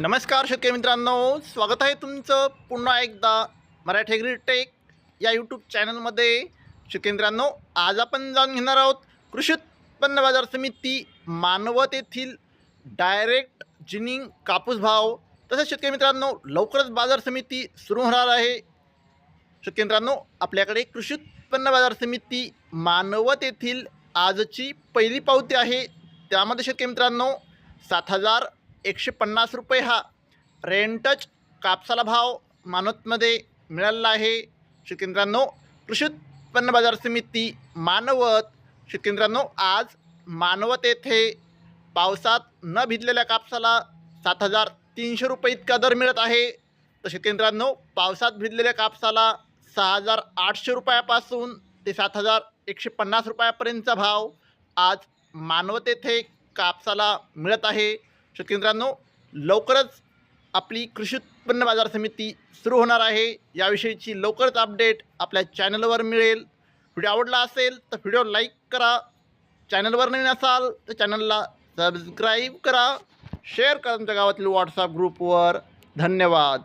नमस्कार शेतकरी मित्रांनो स्वागत आहे तुमचं पुन्हा एकदा मराठी ॲग्री टेक या यूट्यूब चॅनलमध्ये शेतकरी मित्रांनो आज आपण जाणून घेणार आहोत कृषी उत्पन्न बाजार समिती मानवत येथील डायरेक्ट जिनिंग कापूस भाव. तसेच शेतकरी मित्रांनो लवकरच बाजार समिती सुरू होणार आहे. शेतकरी मित्रांनो आपल्याकडे कृषी उत्पन्न बाजार समिती मानवत येथील आजची पहिली पावती आहे. त्यामध्ये शेतकरी मित्रांनो सात हजार एकशे पन्नास रुपये हा. रेंटच कापसाला भाव मानवतमध्ये मिळालेला आहे. शेतकरी कृषी उत्पन्न बाजार समिती मानवत. शेतकरी आज मानवत येथे पावसात न भिजलेल्या कापसाला सात हजार तीनशे रुपये इतका दर मिळत आहे. तर शेतकरी पावसात भिजलेल्या कापसाला सहा हजार आठशे रुपयापासून ते सात हजार एकशे पन्नास रुपयापर्यंतचा भाव आज मानवत येथे कापसाला मिळत आहे. शेतकरी मित्रांनो लवकरच आपली कृषी उत्पन्न बाजार समिती सुरू होणार आहे. याविषयीची लवकरच अपडेट आपल्या चॅनलवर मिळेल. व्हिडिओ आवडला असेल तर व्हिडिओ लाईक करा. चॅनलवर नवीन असाल तर चॅनलला सबस्क्राईब करा. शेअर करा तुमच्या गावातील व्हॉट्सअप ग्रुपवर धन्यवाद.